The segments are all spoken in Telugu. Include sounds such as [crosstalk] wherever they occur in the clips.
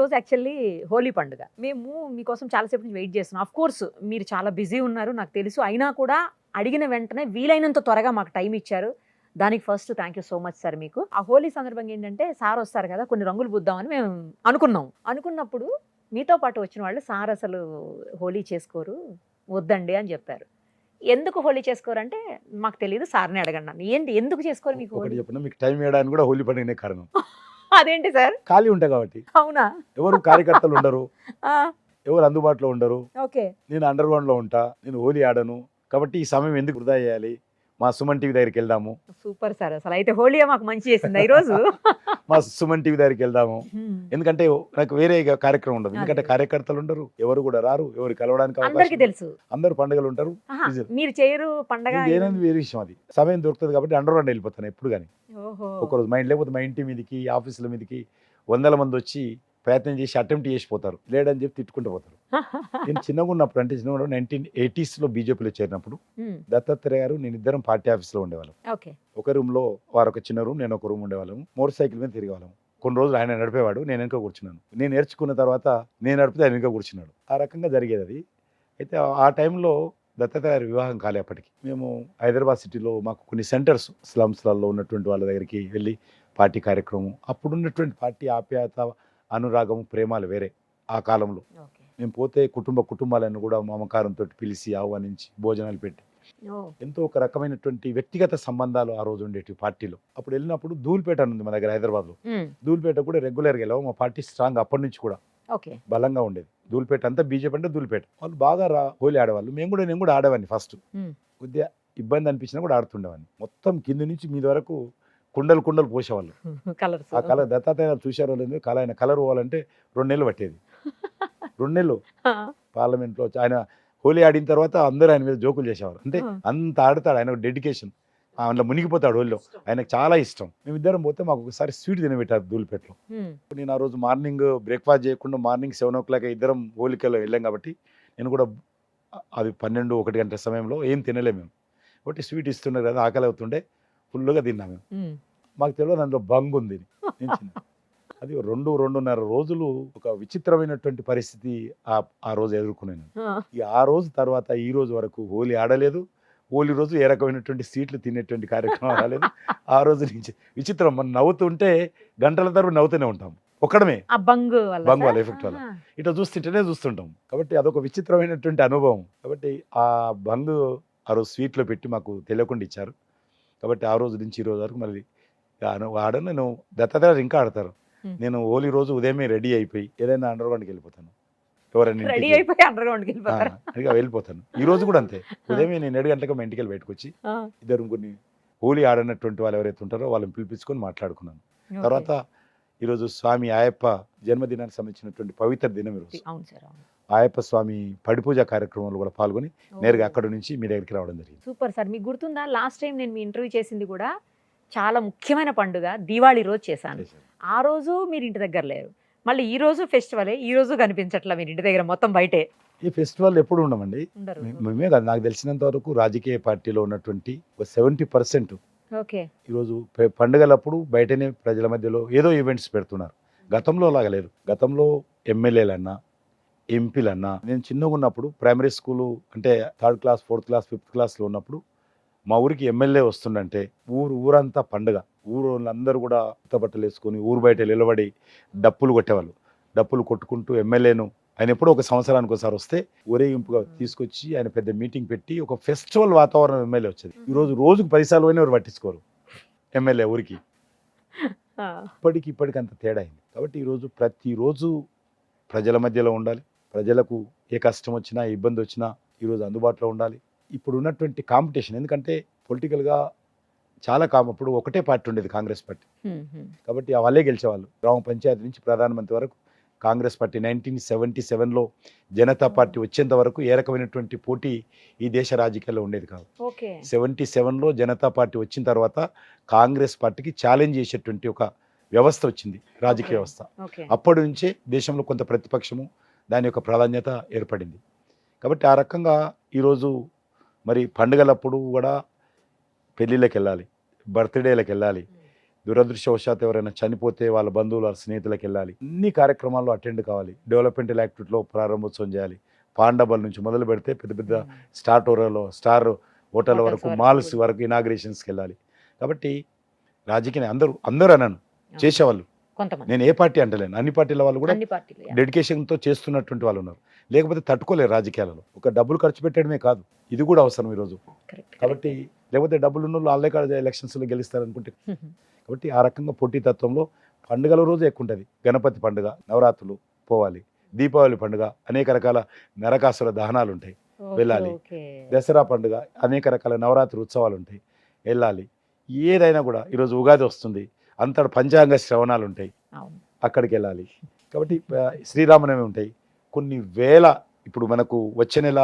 రోజు యాక్చువల్లీ హోలీ పండుగ. మేము మీకోసం చాలాసేపు నుంచి వెయిట్ చేస్తున్నాం. ఆఫ్ కోర్స్ మీరు చాలా బిజీ ఉన్నారు నాకు తెలుసు. అయినా కూడా అడిగిన వెంటనే వీలైనంత త్వరగా మాకు టైం ఇచ్చారు. దానికి first thank you so much sir మీకు. ఆ హోలీ సందర్భంగా ఏంటంటే సార్ వస్తారు కదా కొన్ని రంగులు పూద్దామని మేము అనుకున్నాం. అనుకున్నప్పుడు మీతో పాటు వచ్చిన వాళ్ళు సార్ అసలు హోలీ చేసుకోరు వద్దండి అని చెప్పారు. ఎందుకు హోలీ చేసుకోరంటే మాకు తెలియదు సార్ని అడగండి ఏంటి? ఎందుకు చేసుకోరు మీకు ఒకటి హోలీ? చెప్పిన మీకు టైం వేయడానికి కూడా హోలీ పండుగనే కారణం. [laughs] అదేంటి సార్? ఖాళీ ఉంటాయి కాబట్టి. అవునా? ఎవరు కార్యకర్తలు ఉండరు. ఎవరు అందుబాటులో ఉండరు. ఓకే. నేను అండర్ గ్రౌండ్లో ఉంటా. నేను హోలీ ఆడను. కాబట్టి ఈ సమయం ఎందుకు వృధా చేయాలి? మా సుమన్ టీవీ దగ్గరికి వెళ్దాము. సూపర్ సార్ అసలు. అయితే హోలీ మాకు మంచి చేసింది ఈరోజు. [laughs] మా సుమన్ టీవీ దగ్గరికి వెళ్దాము. ఎందుకంటే నాకు వేరే కార్యక్రమం ఉండదు. ఎందుకంటే. కార్యకర్తలు ఉండరు ఎవరు కూడా రారు ఎవరు కలవడానికి అందరికి. తెలుసు. అందరు పండుగలు ఉంటారు. మీరు చేయరు పండగ వేరే విషయం అది. సమయం దొరుకుతుంది కాబట్టి అండర్ వెళ్ళిపోతాను ఎప్పుడు కానీ. ఒకరోజు మా ఇంటి లేకపోతే మా ఇంటి మీదకి ఆఫీసుల మీదకి వందల మంది వచ్చి ప్రయత్నం చేసి అటెంప్ట్ చేసి పోతారు లేడని చెప్పి తిట్టుకుంటూ పోతారు. నేను చిన్నగా ఉన్నప్పుడు అంటే చిన్నగా నైన్టీన్ ఎయిటీస్లో బీజేపీలో చేరినప్పుడు దత్తాత్రేయ గారు నేను ఇద్దరం పార్టీ ఆఫీస్లో ఉండేవాళ్ళం. ఒక రూమ్లో వారు ఒక చిన్న రూమ్ నేను ఒక రూమ్ ఉండేవాళ్ళం. మోటార్ సైకిల్ మీద తిరిగేవాళ్ళం. కొన్ని రోజులు ఆయన నడిపేవాడు నేను వెనక కూర్చున్నాను. నేను నేర్చుకున్న తర్వాత నేను నడిపితే ఆయన వెనక కూర్చున్నాడు. ఆ రకంగా జరిగేది అది. అయితే ఆ టైంలో దత్తాత్రేయ గారి వివాహం కాలే అప్పటికి. మేము హైదరాబాద్ సిటీలో మాకు కొన్ని సెంటర్స్ స్లమ్స్లలో ఉన్నటువంటి వాళ్ళ దగ్గరికి వెళ్ళి పార్టీ కార్యక్రమం అప్పుడు ఉన్నటువంటి పార్టీ ఆప్యాయత అనురాగం ప్రేమాలు వేరే ఆ కాలంలో. మేము పోతే కుటుంబ కుటుంబాలను కూడా మమకారంతో పిలిచి ఆహ్వానించి భోజనాలు పెట్టి. ఎంతో ఒక రకమైనటువంటి వ్యక్తిగత సంబంధాలు ఆ రోజు ఉండేవి పార్టీలో. అప్పుడు వెళ్ళినప్పుడు ధూల్పేట ఉంది మా దగ్గర హైదరాబాద్లో. ధూల్పేట కూడా రెగ్యులర్గా వెళ్ళాము. మా పార్టీ స్ట్రాంగ్ అప్పటి నుంచి కూడా. బలంగా ఉండేది. ధూల్పేట అంతా బీజేపీ అంటే ధూల్పేట వాళ్ళు బాగా రా హోలీ ఆడేవాళ్ళు. మేము కూడా నేను కూడా ఆడేవాడిని ఫస్ట్. కొద్దిగా ఇబ్బంది అనిపించినా కూడా ఆడుతుండేవాడిని. మొత్తం కింది నుంచి మీది వరకు కుండలు కుండలు పోసేవాళ్ళు. [laughs] కలర్స్ ఆ కలర్ దత్తాత్రేయ చూశారో లేదు కళ ఆయన కలర్ పోవాలంటే రెండు నెలలు పట్టేది. [laughs] రెండు నెలలు పార్లమెంట్లో ఆయన హోలీ ఆడిన తర్వాత అందరూ ఆయన మీద జోకులు చేసేవారు. అంటే. అంత ఆడతాడు ఆయన డెడికేషన్. అందులో మునిగిపోతాడు హోలీలో ఆయనకు చాలా ఇష్టం. మేమిద్దరం పోతే మాకు ఒకసారి స్వీట్ తినబెట్టారు ధూళిపేటలో నేను ఆ రోజు మార్నింగ్ బ్రేక్ఫాస్ట్ చేయకుండా మార్నింగ్ సెవెన్ ఓ క్లాక్ ఇద్దరం హోలికలో వెళ్ళాం కాబట్టి నేను కూడా అది పన్నెండు ఒకటి గంటల సమయంలో ఏం తినలేము మేము. కాబట్టి స్వీట్ ఇస్తున్నారు కదా ఆకలి అవుతుండే. ఫుల్గా తిన్నాం మేము. మాకు తెలియదు అందులో బంగ్ ఉంది [laughs] అది రెండు రెండున్నర రోజులు ఒక విచిత్రమైనటువంటి పరిస్థితి ఆ ఆ రోజు ఎదుర్కొన్నాను ఆ, ఈ ఆ రోజు తర్వాత ఈ రోజు వరకు హోలీ ఆడలేదు. హోలీ రోజు ఏ రకమైనటువంటి సీట్లు తినేటువంటి కార్యక్రమం రాలేదు. [laughs] ఆ రోజు నుంచి విచిత్రం. మనం నవ్వుతుంటే గంటల తరబడి నవ్వుతూనే ఉంటాం. ఒక్కడమే. బంగు వల్ల బంగు వల్ల. ఇట్లా చూస్తుంటేనే చూస్తుంటాం. కాబట్టి అదొక విచిత్రమైనటువంటి అనుభవం. కాబట్టి ఆ బంగు ఆ రోజు స్వీట్లో పెట్టి మాకు తెలియకుండా ఇచ్చారు. కాబట్టి ఆ రోజు నుంచి ఈ రోజు వరకు మళ్ళీ ఆడ- ఆడను నేను దత్తాత్రేయ ఇంకా ఆడతారు. నేను హోలీ రోజు ఉదయమే రెడీ అయిపోయి ఏదైనా అండర్ గ్రౌండ్కి వెళ్ళిపోతాను. ఎవరైనా రెడీ. అయిపోయి అండర్ గ్రౌండ్కి వెళ్ళిపోతాను. ఈ రోజు కూడా అంతే. ఉదయమే నేను ఏడు గంటలకు మా ఇంటికి వెళ్ళి బయటకు వచ్చి ఇద్దరు కొన్ని హోలీ ఆడనటువంటి వాళ్ళు ఎవరైతే ఉంటారో వాళ్ళని పిలిపించుకొని మాట్లాడుకున్నాను. తర్వాత ఈరోజు స్వామి ఆయప్ప జన్మదినానికి సంబంధించినటువంటి పవిత్ర దినం ఈరోజు. ఆయప్ప స్వామి పడిపూజ కార్యక్రమంలో కూడా పాల్గొని నేరుగా అక్కడ నుంచి మీ దగ్గరికి రావడం జరిగింది. సూపర్ సార్ మీకు గుర్తుందా? లాస్ట్ టైం నేను మీ ఇంటర్వ్యూ చేసింది కూడా చాలా ముఖ్యమైన పండుగ దీవాళి రోజు చేశాను. ఆ రోజు మీరు ఇంటి దగ్గర లేరు. మళ్ళీ ఈ రోజు ఫెస్టివలే ఈ రోజు కనిపించట్లా మీరు ఇంటి దగ్గర మొత్తం బయటే? ఈ ఫెస్టివల్ ఎప్పుడు ఉండమండి? మేమే కాదు నాకు తెలిసినంత వరకు రాజకీయ పార్టీలో ఉన్నటువంటి ఒక సెవెంటీ పర్సెంట్ ఓకే. ఈరోజు పండుగలప్పుడు బయటనే ప్రజల మధ్యలో ఏదో ఈవెంట్స్ పెడుతున్నారు. గతంలో లాగా లేదు. గతంలో ఎమ్మెల్యేలన్నా ఎంపీలన్నా నేను చిన్నగా ఉన్నప్పుడు ప్రైమరీ స్కూలు అంటే third class fourth class fifth క్లాస్లో ఉన్నప్పుడు మా ఊరికి ఎమ్మెల్యే వస్తుండంటే ఊరు ఊరంతా పండుగ. ఊరు వాళ్ళందరూ కూడా బట్టలు వేసుకొని ఊరు బయట నిలబడి డప్పులు కొట్టేవాళ్ళు. డప్పులు కొట్టుకుంటూ ఎమ్మెల్యేను ఆయన ఎప్పుడో ఒక సంవత్సరానికి ఒకసారి వస్తే ఊరేగింపుగా తీసుకొచ్చి ఆయన పెద్ద మీటింగ్ పెట్టి ఒక ఫెస్టివల్ వాతావరణం ఎమ్మెల్యే వచ్చేది. ఈరోజు రోజుకు పదిసార్లు పోయినా ఎవరు పట్టించుకోరు ఎమ్మెల్యే ఊరికి. ఇప్పటికి ఇప్పటికి అంత తేడా అయింది. కాబట్టి ఈరోజు ప్రతిరోజు ప్రజల మధ్యలో ఉండాలి. ప్రజలకు ఏ కష్టం వచ్చినా ఏ ఇబ్బంది వచ్చినా ఈరోజు అందుబాటులో ఉండాలి. ఇప్పుడు ఉన్నటువంటి కాంపిటీషన్ ఎందుకంటే పొలిటికల్గా చాలా కామ అప్పుడు ఒకటే పార్టీ ఉండేది కాంగ్రెస్ పార్టీ. కాబట్టి వాళ్ళే గెలిచేవాళ్ళు. గ్రామ పంచాయతీ నుంచి ప్రధానమంత్రి వరకు కాంగ్రెస్ పార్టీ నైన్టీన్ సెవెంటీ సెవెన్లో జనతా పార్టీ వచ్చేంత వరకు ఏ రకమైనటువంటి పోటీ ఈ దేశ రాజకీయాల్లో ఉండేది కాదు. సెవెంటీ సెవెన్లో జనతా పార్టీ వచ్చిన తర్వాత కాంగ్రెస్ పార్టీకి ఛాలెంజ్ చేసేటువంటి ఒక వ్యవస్థ వచ్చింది రాజకీయ. వ్యవస్థ. అప్పటి నుంచే దేశంలో కొంత ప్రతిపక్షము దాని యొక్క ప్రాధాన్యత ఏర్పడింది. కాబట్టి ఆ రకంగా ఈరోజు మరి పండుగలప్పుడు కూడా పెళ్ళిళ్ళకి వెళ్ళాలి బర్త్డేలకు వెళ్ళాలి దురదృష్టవశాత్తు ఎవరైనా చనిపోతే వాళ్ళ బంధువులు వాళ్ళ స్నేహితులకు వెళ్ళాలి అన్ని కార్యక్రమాల్లో అటెండ్ కావాలి డెవలప్మెంటల్ యాక్టివిటీలో ప్రారంభోత్సవం చేయాలి. పాండబల్ నుంచి మొదలు పెడితే పెద్ద పెద్ద స్టార్ టోరలో స్టార్ హోటల్ వరకు మాల్స్. వరకు ఇనాగ్రేషన్స్కి వెళ్ళాలి కాబట్టి రాజకీయ అందరూ అందరూ అనను చేసేవాళ్ళు. కొంతమంది. నేను ఏ పార్టీ అంటలేను. అన్ని పార్టీల వాళ్ళు కూడా అన్ని పార్టీలు yeah. డెడికేషన్తో చేస్తున్నటువంటి వాళ్ళు ఉన్నారు. లేకపోతే తట్టుకోలేరు రాజకీయాలలో. ఒక డబ్బులు ఖర్చు పెట్టడమే కాదు. ఇది కూడా అవసరం ఈరోజు. కాబట్టి లేకపోతే డబ్బులు ఉన్న వాళ్ళు వాళ్ళే కాదు ఎలక్షన్స్లో గెలుస్తారనుకుంటే correct. కాబట్టి ఆ రకంగా పోటీతత్వంలో పండుగల రోజు ఎక్కువ ఉంటుంది. గణపతి పండుగ నవరాత్రులు పోవాలి. దీపావళి పండుగ అనేక రకాల నరకాసుర దహనాలు ఉంటాయి. వెళ్ళాలి. దసరా పండుగ అనేక రకాల నవరాత్రి ఉత్సవాలు ఉంటాయి. వెళ్ళాలి. ఏదైనా కూడా ఈరోజు ఉగాది వస్తుంది. అంతటి పంచాంగ శ్రవణాలు ఉంటాయి అక్కడికి వెళ్ళాలి కాబట్టి శ్రీరామనవమి ఉంటాయి. కొన్ని వేల ఇప్పుడు మనకు వచ్చే నెల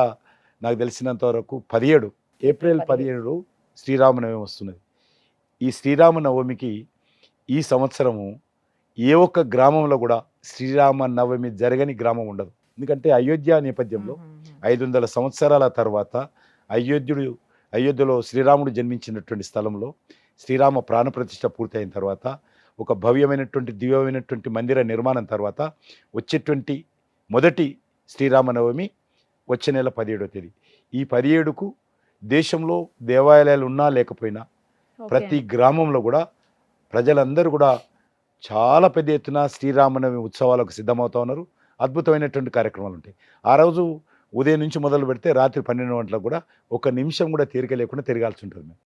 నాకు తెలిసినంత వరకు పదిహేడు ఏప్రిల్ పదిహేడు. శ్రీరామనవమి వస్తున్నది. ఈ శ్రీరామనవమికి ఈ సంవత్సరము ఏ ఒక్క గ్రామంలో కూడా శ్రీరామ నవమి జరగని గ్రామం ఉండదు. ఎందుకంటే అయోధ్య నేపథ్యంలో. ఐదు వందల సంవత్సరాల తర్వాత అయోధ్యుడు అయోధ్యలో శ్రీరాముడు జన్మించినటువంటి స్థలంలో శ్రీరామ ప్రాణప్రతిష్ఠ పూర్తయిన తర్వాత ఒక భవ్యమైనటువంటి దివ్యమైనటువంటి మందిర నిర్మాణం తర్వాత వచ్చేటువంటి మొదటి శ్రీరామనవమి వచ్చే నెల పదిహేడో తేదీ. ఈ పదిహేడుకు దేశంలో దేవాలయాలు ఉన్నా లేకపోయినా. ప్రతి గ్రామంలో కూడా ప్రజలందరూ కూడా చాలా పెద్ద ఎత్తున శ్రీరామనవమి ఉత్సవాలకు సిద్ధమవుతా ఉన్నారు. అద్భుతమైనటువంటి కార్యక్రమాలు ఉంటాయి. ఆ రోజు ఉదయం నుంచి మొదలు పెడితే రాత్రి పన్నెండు గంటలకు కూడా ఒక నిమిషం కూడా తీరిక లేకుండా తిరగాల్సి ఉంటుంది. మేము